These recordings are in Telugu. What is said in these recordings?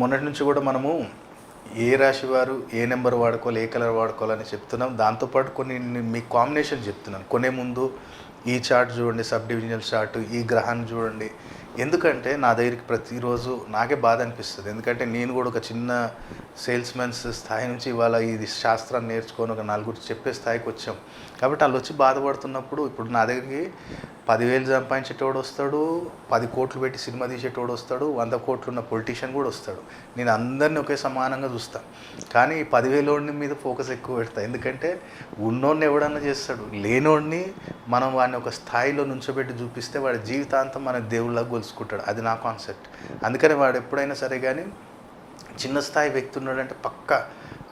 మొన్నటి నుంచి కూడా మనము ఏ రాశి వారు ఏ నెంబర్ వాడుకోవాలి ఏ కలర్ వాడుకోవాలని చెప్తున్నాం. దాంతోపాటు కొన్ని మీ కాంబినేషన్ చెప్తున్నాను కొనే ముందు ఈ చార్ట్ చూడండి సబ్ డివిజనల్ చార్ట్ ఈ గ్రహాన్ని చూడండి. ఎందుకంటే నా దగ్గరికి ప్రతిరోజు నాకే బాధ అనిపిస్తుంది. ఎందుకంటే నేను కూడా ఒక చిన్న సేల్స్మెన్స్ స్థాయి నుంచి ఇవాళ ఇది శాస్త్రాన్ని నేర్చుకొని ఒక నలుగురు చెప్పే స్థాయికి వచ్చాం. కాబట్టి వాళ్ళు వచ్చి బాధపడుతున్నప్పుడు ఇప్పుడు నా దగ్గరికి పదివేలు సంపాదించేటోడు వస్తాడు పది కోట్లు పెట్టి సినిమా తీసేటోడు వస్తాడు వంద కోట్లు ఉన్న పొలిటీషియన్ కూడా వస్తాడు నేను అందరినీ ఒకే సమానంగా చూస్తాను కానీ పదివేలోడిని మీద ఫోకస్ ఎక్కువ పెడతా. ఎందుకంటే ఉన్నోడిని ఎవడన్నా చేస్తాడు. లేనోడిని మనం వాడిని ఒక స్థాయిలో నుంచోబెట్టి చూపిస్తే వాడి జీవితాంతం మన దేవుళ్ళగా గొలుసుకుంటాడు. అది నా కాన్సెప్ట్. అందుకని వాడు ఎప్పుడైనా సరే కానీ చిన్న స్థాయి వ్యక్తి ఉన్నాడంటే పక్క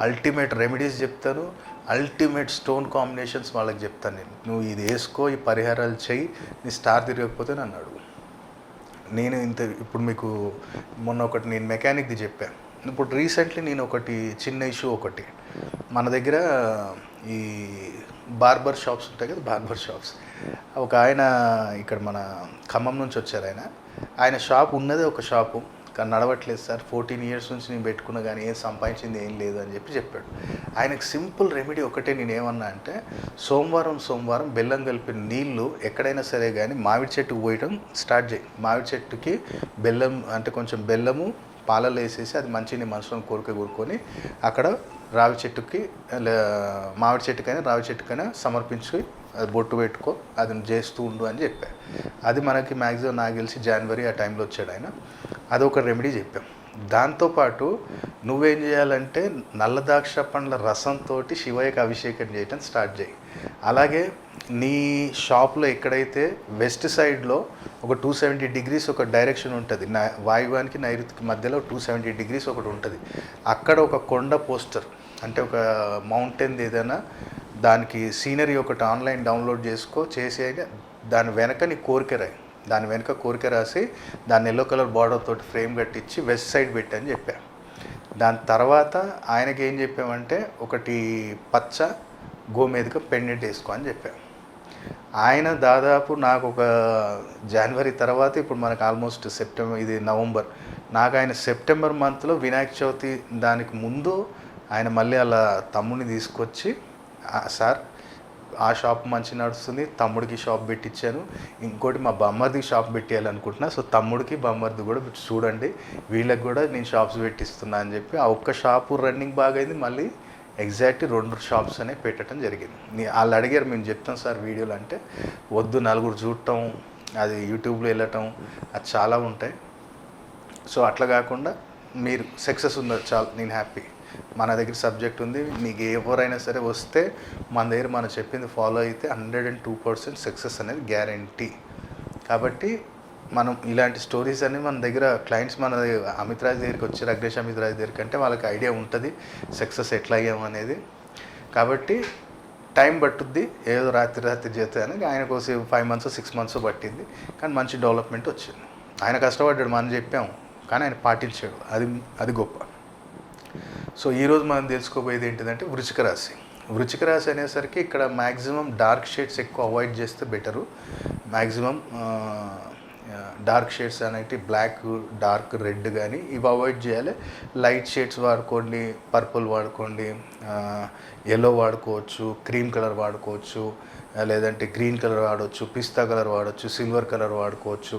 అల్టిమేట్ రెమెడీస్ చెప్తాను అల్టిమేట్ స్టోన్ కాంబినేషన్స్ వాళ్ళకి చెప్తాను నేను. నువ్వు ఇది వేసుకో ఈ పరిహారాలు చెయ్యి నీ స్టార్ తిరగకపోతే నన్ను అడుగు. నేను ఇంత ఇప్పుడు మీకు మొన్న ఒకటి నేను మెకానిక్ది చెప్పాను ఇప్పుడు రీసెంట్లీ నేను ఒకటి చిన్న ఇష్యూ ఒకటి. మన దగ్గర ఈ బార్బర్ షాప్స్ ఉంటాయి కదా బార్బర్ షాప్స్. ఒక ఆయన ఇక్కడ మన ఖమ్మం నుంచి వచ్చారు ఆయన. ఆయన షాప్ ఉన్నదే ఒక షాపు. కానీ నడవట్లేదు సార్. ఫోర్టీన్ ఇయర్స్ నుంచి నేను పెట్టుకున్నా కానీ ఏం సంపాదించింది ఏం లేదు అని చెప్పి చెప్పాడు. ఆయనకు సింపుల్ రెమెడీ ఒకటే నేను ఏమన్నా అంటే సోమవారం సోమవారం బెల్లం కలిపిన నీళ్ళు ఎక్కడైనా సరే కానీ మామిడి చెట్టుకు పోయడం స్టార్ట్ చేయి. మామిడి చెట్టుకి బెల్లం అంటే కొంచెం బెల్లము పాలలో వేసేసి అది మంచిని మనసులో కోరిక కోరుకొని అక్కడ రావి చెట్టుకి లే- మామిడి చెట్టుకైనా రావి చెట్టుకైనా సమర్పించి అది బొట్టు పెట్టుకో అది చేస్తూ ఉండు అని చెప్పాను అది మనకి మ్యాక్సిమం నాకు తెలిసి జనవరి ఆ టైంలో వచ్చాడు ఆయన. అదొక రెమెడీ చెప్పాం. దాంతోపాటు నువ్వేం చేయాలంటే నల్ల ద్రాక్ష పండ్ల రసంతో శివయ్యకి అభిషేకం చేయటం స్టార్ట్ చేయి. అలాగే నీ షాప్లో ఎక్కడైతే వెస్ట్ సైడ్లో ఒక టూ సెవెంటీ డిగ్రీస్ ఒక డైరెక్షన్ ఉంటుంది నా వాయువానికి నైరుతికి మధ్యలో టూ సెవెంటీ డిగ్రీస్ ఒకటి ఉంటుంది. అక్కడ ఒక కొండ పోస్టర్ అంటే ఒక మౌంటైన్ ఏదైనా దానికి సీనరీ ఒకటి ఆన్లైన్ డౌన్లోడ్ చేసుకో చేసి దాని వెనక నీ కోరిక రాయి. దాని వెనక కోరిక రాసి దాన్ని ఎల్లో కలర్ బార్డర్ తోటి ఫ్రేమ్ కట్టించి వెస్ట్ సైడ్ పెట్టని చెప్పా. దాని తర్వాత ఆయనకి ఏం చెప్పామంటే ఒకటి పచ్చ గోమేదిక పెండెంట్ వేసుకో అని చెప్పాం. ఆయన దాదాపు నాకు ఒక జనవరి తర్వాత ఇప్పుడు మనకు ఆల్మోస్ట్ సెప్టెంబర్ ఇది నవంబర్. నాకు ఆయన సెప్టెంబర్ మంత్లో వినాయక చవితి దానికి ముందు ఆయన మళ్ళీ అలా తమ్ముడిని తీసుకొచ్చి సార్ ఆ షాప్ మంచి నడుస్తుంది తమ్ముడికి షాప్ పెట్టించాను ఇంకోటి మా బొమ్మర్దికి షాప్ పెట్టేయాలనుకుంటున్నా సో తమ్ముడికి బొమ్మర్ది కూడా చూడండి. వీళ్ళకి కూడా నేను షాప్స్ పెట్టిస్తున్నా అని చెప్పి ఆ ఒక్క షాపు రన్నింగ్ బాగైంది మళ్ళీ ఎగ్జాక్ట్ రెండు షాప్స్ అనేవి పెట్టడం జరిగింది. వాళ్ళు అడిగారు మేము చెప్తాం సార్ వీడియోలు అంటే వద్దు నలుగురు చూడటం అది యూట్యూబ్లో వెళ్ళటం అది చాలా ఉంటాయి. సో అట్లా కాకుండా మీరు సక్సెస్ ఉన్నారు చాలు నేను హ్యాపీ. మన దగ్గర సబ్జెక్ట్ ఉంది. మీకు ఎవరైనా సరే వస్తే మన దగ్గర మనం చెప్పింది ఫాలో అయితే hundred and two percent success అనేది గ్యారంటీ కాబట్టి మనం ఇలాంటి స్టోరీస్ అన్ని మన దగ్గర క్లయింట్స్ మన అమిత్రాజ్ దగ్గరికి వచ్చి రగ్నేష్ అమిత్రాజ్ దగ్గరికి అంటే వాళ్ళకి ఐడియా ఉంటుంది. సక్సెస్ ఎట్లా అయ్యాము అనేది. కాబట్టి టైం పట్టుద్ది. ఏదో రాత్రి రాత్రి చేస్తే అని ఆయన కోసం ఫైవ్ మంత్స్ సిక్స్ మంత్స్ పట్టింది. కానీ మంచి డెవలప్మెంట్ వచ్చింది. ఆయన కష్టపడ్డాడు మనం చెప్పాము. కానీ ఆయన పాటించాడు. అది అది గొప్ప. సో ఈరోజు మనం తెలుసుకోబోయేది ఏంటిదంటే వృచిక రాశి. వృచిక రాశి అనేసరికి ఇక్కడ మ్యాక్సిమం డార్క్ షేడ్స్ ఎక్కువ అవాయిడ్ చేస్తే బెటరు. మ్యాక్సిమం డార్క్ షేడ్స్ అనేవి బ్లాక్ డార్క్ రెడ్ కానీ ఇవి అవాయిడ్ చేయాలి. లైట్ షేడ్స్ వాడుకోండి పర్పుల్ వాడుకోండి ఎల్లో వాడుకోవచ్చు క్రీమ్ కలర్ వాడుకోవచ్చు లేదంటే గ్రీన్ కలర్ వాడవచ్చు పిస్తా కలర్ వాడవచ్చు సిల్వర్ కలర్ వాడుకోవచ్చు.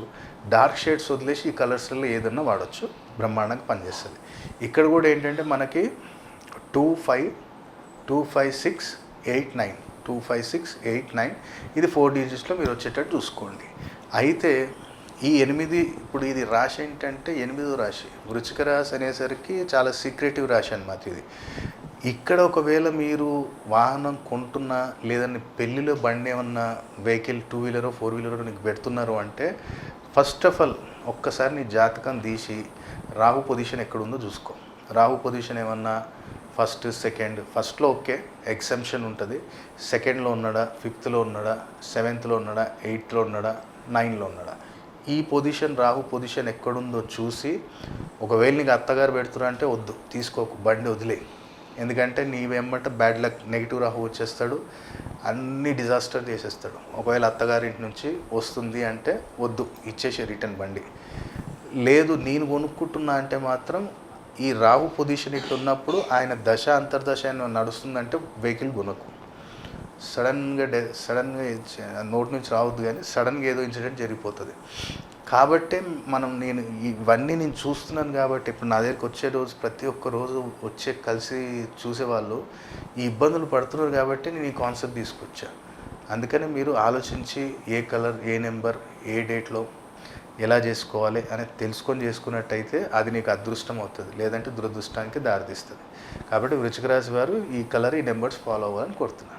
డార్క్ షేడ్స్ వదిలేసి ఈ కలర్స్లో ఏదన్నా వాడచ్చు. బ్రహ్మాండంగా పనిచేస్తుంది. ఇక్కడ కూడా ఏంటంటే మనకి two five two five six eight nine two five six eight nine ఇది ఫోర్ డిజిట్స్లో మీరు వచ్చేటట్టు చూసుకోండి. అయితే ఈ ఎనిమిది ఇప్పుడు ఇది రాశి ఏంటంటే ఎనిమిదో రాశి. వృచ్చిక రాశి అనేసరికి చాలా సీక్రెటివ్ రాశి అనమాట ఇది. ఇక్కడ ఒకవేళ మీరు వాహనం కొంటున్నా లేదని పెళ్ళిలో బండి ఏమన్నా వెహికల్ టూ వీలరో ఫోర్ వీలరో నీకు పెడుతున్నారు అంటే ఫస్ట్ ఆఫ్ ఆల్ ఒక్కసారి నీ జాతకం తీసి రాహు పొజిషన్ ఎక్కడుందో చూసుకో. రాహు పొజిషన్ ఏమన్నా ఫస్ట్ సెకండ్ ఫస్ట్లో ఓకే ఎగ్జంప్షన్ ఉంటుంది. సెకండ్లో ఉన్నాడా ఫిఫ్త్లో ఉన్నాడా సెవెంత్లో ఉన్నాడా ఎయిత్లో ఉన్నాడా నైన్లో ఉన్నాడా. ఈ పొజిషన్ రాహు పొజిషన్ ఎక్కడుందో చూసి ఒకవేళ నీకు అత్తగారు పెడుతురా అంటే వద్దు తీసుకోకు బండి వదిలే ఎందుకంటే నీ వెంబట బ్యాడ్ లక్ నెగిటివ్ రాహు వచ్చేస్తాడు అన్ని డిజాస్టర్ చేసేస్తాడు. ఒకవేళ అత్తగారింటి నుంచి వస్తుంది అంటే వద్దు ఇచ్చేసి రిటర్న్ బండి. లేదు నేను కొనుక్కుంటున్నా అంటే మాత్రం ఈ రాహు పొజిషన్ ఇట్లా ఉన్నప్పుడు ఆయన దశ అంతర్దశ నడుస్తుందంటే వెహికల్ కొనకు. సడన్గా డె సడన్గా నోటి నుంచి రావద్దు కానీ సడన్గా ఏదో ఇన్సిడెంట్ జరిగిపోతుంది. కాబట్టే మనం నేను ఇవన్నీ నేను చూస్తున్నాను కాబట్టి ఇప్పుడు నా దగ్గరికి వచ్చే రోజు ప్రతి ఒక్క రోజు వచ్చే కలిసి చూసేవాళ్ళు ఈ ఇబ్బందులు పడుతున్నారు కాబట్టి నేను ఈ కాన్సెప్ట్ తీసుకొచ్చా. అందుకని మీరు ఆలోచించి ఏ కలర్ ఏ నెంబర్ ఏ డేట్లో ఎలా చేసుకోవాలి అనేది తెలుసుకొని చేసుకున్నట్టయితే అది నీకు అదృష్టం అవుతుంది. లేదంటే దురదృష్టానికి దారితీస్తుంది. కాబట్టి వృచ్చిక రాశి వారు ఈ కలర్ ఈ నెంబర్స్ ఫాలో అవ్వాలని కోరుతున్నారు